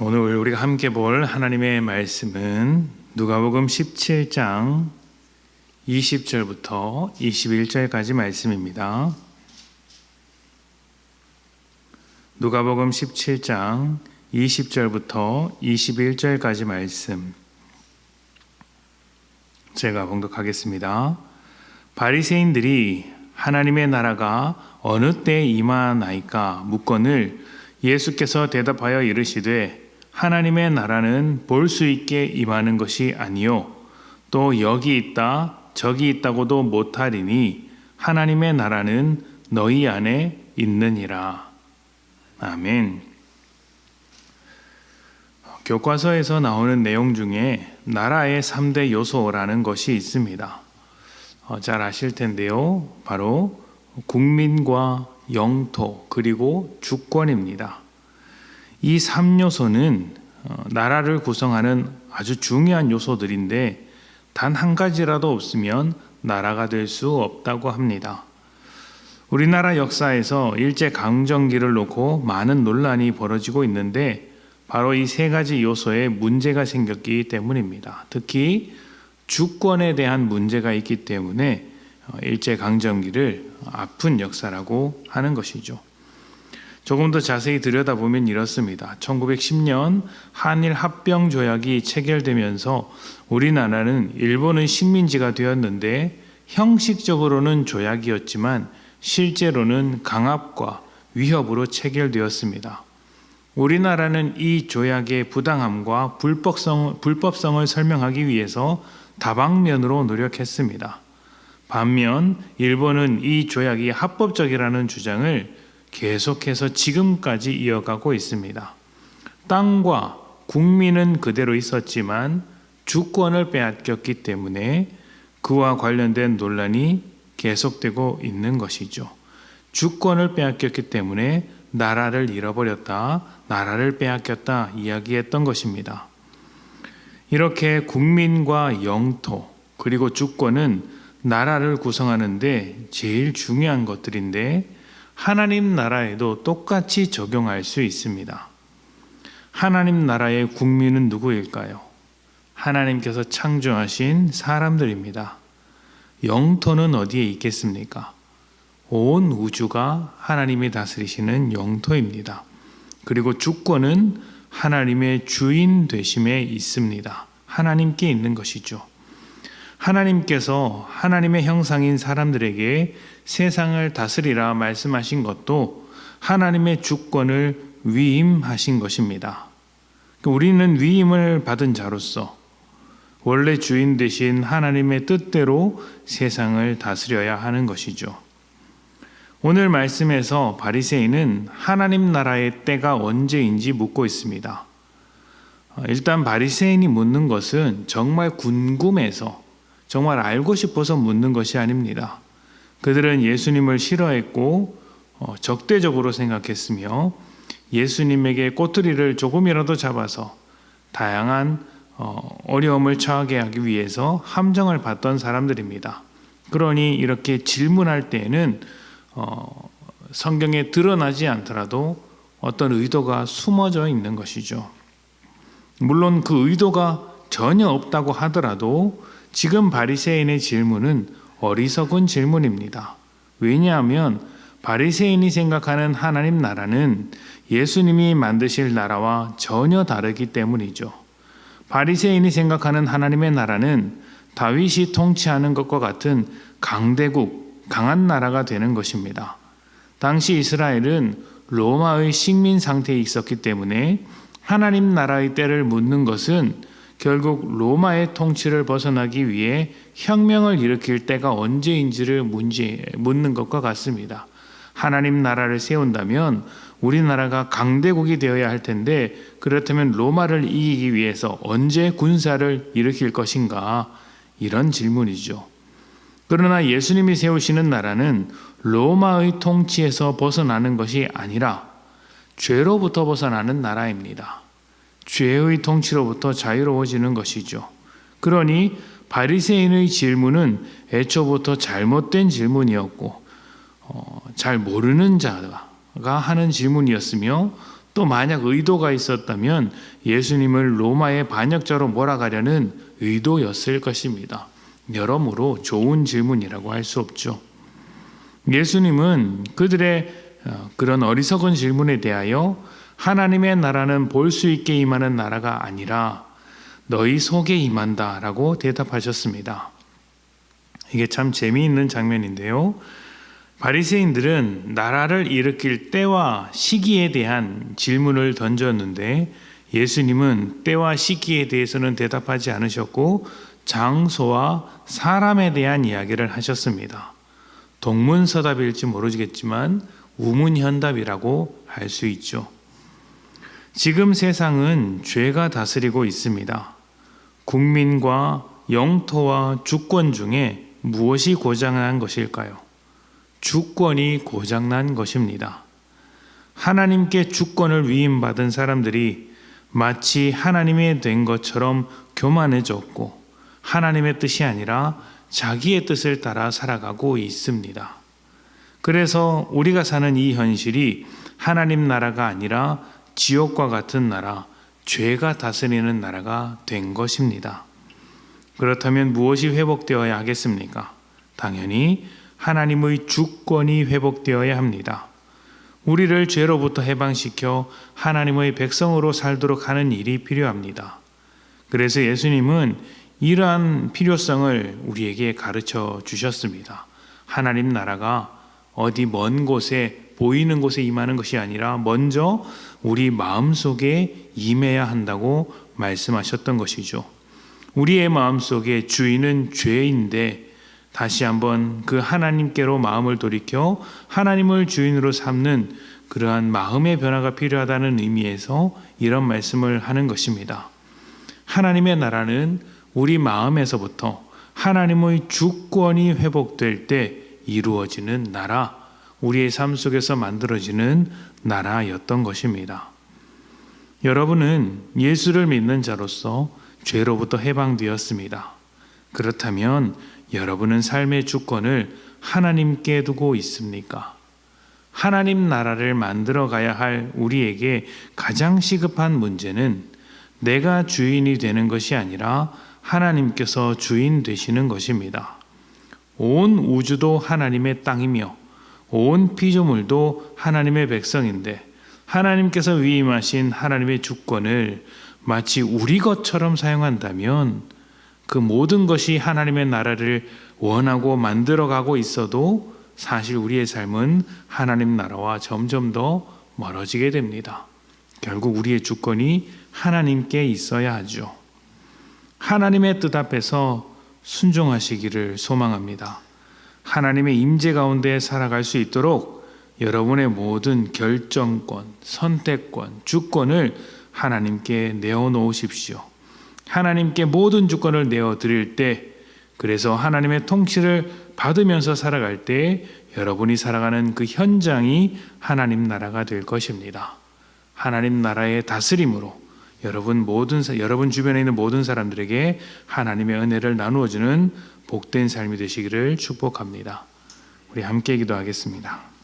오늘 우리가 함께 볼 하나님의 말씀은 누가복음 17장 20절부터 21절까지 말씀입니다. 누가복음 17장 20절부터 21절까지 말씀 제가 봉독하겠습니다. 바리새인들이 하나님의 나라가 어느 때 임하나이까 묻건을 예수께서 대답하여 이르시되 하나님의 나라는 볼 수 있게 임하는 것이 아니요 또 여기 있다 저기 있다고도 못하리니 하나님의 나라는 너희 안에 있느니라. 아멘. 교과서에서 나오는 내용 중에 나라의 3대 요소라는 것이 있습니다. 어, 잘 아실 텐데요. 바로 국민과 영토 그리고 주권입니다. 이 3요소는 어, 나라를 구성하는 아주 중요한 요소들인데 단 한 가지라도 없으면 나라가 될 수 없다고 합니다. 우리나라 역사에서 일제 강점기를 놓고 많은 논란이 벌어지고 있는데 바로 이 세 가지 요소에 문제가 생겼기 때문입니다. 특히 주권에 대한 문제가 있기 때문에 어, 일제 강점기를 아픈 역사라고 하는 것이죠. 조금 더 자세히 들여다보면 이렇습니다. 1910년 한일 합병 조약이 체결되면서 우리나라는 일본의 식민지가 되었는데 형식적으로는 조약이었지만 실제로는 강압과 위협으로 체결되었습니다. 우리나라는 이 조약의 부당함과 불법성, 불법성을 설명하기 위해서 다방면으로 노력했습니다. 반면 일본은 이 조약이 합법적이라는 주장을 계속해서 지금까지 이어가고 있습니다. 땅과 국민은 그대로 있었지만 주권을 빼앗겼기 때문에 그와 관련된 논란이 계속되고 있는 것이죠. 주권을 빼앗겼기 때문에 나라를 잃어버렸다, 나라를 빼앗겼다 이야기했던 것입니다. 이렇게 국민과 영토 그리고 주권은 나라를 구성하는데 제일 중요한 것들인데 하나님 나라에도 똑같이 적용할 수 있습니다. 하나님 나라의 국민은 누구일까요? 하나님께서 창조하신 사람들입니다. 영토는 어디에 있겠습니까? 온 우주가 하나님이 다스리시는 영토입니다. 그리고 주권은 하나님의 주인 되심에 있습니다. 하나님께 있는 것이죠. 하나님께서 하나님의 형상인 사람들에게 세상을 다스리라 말씀하신 것도 하나님의 주권을 위임하신 것입니다. 우리는 위임을 받은 자로서 원래 주인 되신 하나님의 뜻대로 세상을 다스려야 하는 것이죠. 오늘 말씀에서 바리새인은 하나님 나라의 때가 언제인지 묻고 있습니다. 일단 바리새인이 묻는 것은 정말 궁금해서 정말 알고 싶어서 묻는 것이 아닙니다. 그들은 예수님을 싫어했고 어, 적대적으로 생각했으며 예수님에게 꼬투리를 조금이라도 잡아서 다양한 어, 어려움을 처하게 하기 위해서 함정을 받던 사람들입니다. 그러니 이렇게 질문할 때에는 어, 성경에 드러나지 않더라도 어떤 의도가 숨어져 있는 것이죠. 물론 그 의도가 전혀 없다고 하더라도 지금 바리새인의 질문은 어리석은 질문입니다. 왜냐하면 바리새인이 생각하는 하나님 나라는 예수님이 만드실 나라와 전혀 다르기 때문이죠. 바리새인이 생각하는 하나님의 나라는 다윗이 통치하는 것과 같은 강대국, 강한 나라가 되는 것입니다. 당시 이스라엘은 로마의 식민 상태에 있었기 때문에 하나님 나라의 때를 묻는 것은 결국 로마의 통치를 벗어나기 위해 혁명을 일으킬 때가 언제인지를 문제, 묻는 것과 같습니다. 하나님 나라를 세운다면 우리나라가 강대국이 되어야 할 텐데 그렇다면 로마를 이기기 위해서 언제 군사를 일으킬 것인가? 이런 질문이죠. 그러나 예수님이 세우시는 나라는 로마의 통치에서 벗어나는 것이 아니라 죄로부터 벗어나는 나라입니다. 죄의 통치로부터 자유로워지는 것이죠. 그러니 바리새인의 질문은 애초부터 잘못된 질문이었고 어, 잘 모르는 자가 하는 질문이었으며 또 만약 의도가 있었다면 예수님을 로마의 반역자로 몰아가려는 의도였을 것입니다. 여러모로 좋은 질문이라고 할 수 없죠. 예수님은 그들의 어, 그런 어리석은 질문에 대하여 하나님의 나라는 볼 수 있게 임하는 나라가 아니라 너희 속에 임한다 라고 대답하셨습니다. 이게 참 재미있는 장면인데요. 바리새인들은 나라를 일으킬 때와 시기에 대한 질문을 던졌는데 예수님은 때와 시기에 대해서는 대답하지 않으셨고 장소와 사람에 대한 이야기를 하셨습니다. 동문서답일지 모르겠지만 우문현답이라고 할 수 있죠. 지금 세상은 죄가 다스리고 있습니다. 국민과 영토와 주권 중에 무엇이 고장난 것일까요? 주권이 고장난 것입니다. 하나님께 주권을 위임받은 사람들이 마치 하나님의 된 것처럼 교만해졌고 하나님의 뜻이 아니라 자기의 뜻을 따라 살아가고 있습니다. 그래서 우리가 사는 이 현실이 하나님 나라가 아니라 지옥과 같은 나라, 죄가 다스리는 나라가 된 것입니다. 그렇다면 무엇이 회복되어야 하겠습니까? 당연히 하나님의 주권이 회복되어야 합니다. 우리를 죄로부터 해방시켜 하나님의 백성으로 살도록 하는 일이 필요합니다. 그래서 예수님은 이러한 필요성을 우리에게 가르쳐 주셨습니다. 하나님 나라가 어디 먼 곳에 보이는 곳에 임하는 것이 아니라 먼저 우리 마음 속에 임해야 한다고 말씀하셨던 것이죠. 우리의 마음 속에 주인은 죄인데 다시 한번 그 하나님께로 마음을 돌이켜 하나님을 주인으로 삼는 그러한 마음의 변화가 필요하다는 의미에서 이런 말씀을 하는 것입니다. 하나님의 나라는 우리 마음에서부터 하나님의 주권이 회복될 때 이루어지는 나라, 우리의 삶 속에서 만들어지는 나라였던 것입니다. 여러분은 예수를 믿는 자로서 죄로부터 해방되었습니다. 그렇다면 여러분은 삶의 주권을 하나님께 두고 있습니까? 하나님 나라를 만들어 가야 할 우리에게 가장 시급한 문제는 내가 주인이 되는 것이 아니라 하나님께서 주인 되시는 것입니다. 온 우주도 하나님의 땅이며 온 피조물도 하나님의 백성인데 하나님께서 위임하신 하나님의 주권을 마치 우리 것처럼 사용한다면 그 모든 것이 하나님의 나라를 원하고 만들어가고 있어도 사실 우리의 삶은 하나님 나라와 점점 더 멀어지게 됩니다. 결국 우리의 주권이 하나님께 있어야 하죠. 하나님의 뜻 앞에서 순종하시기를 소망합니다. 하나님의 임재 가운데 살아갈 수 있도록 여러분의 모든 결정권, 선택권, 주권을 하나님께 내어 놓으십시오. 하나님께 모든 주권을 내어 드릴 때 그래서 하나님의 통치를 받으면서 살아갈 때 여러분이 살아가는 그 현장이 하나님 나라가 될 것입니다. 하나님 나라의 다스림으로 여러분 모든 여러분 주변에 있는 모든 사람들에게 하나님의 은혜를 나누어 주는 복된 삶이 되시기를 축복합니다. 우리 함께 기도하겠습니다.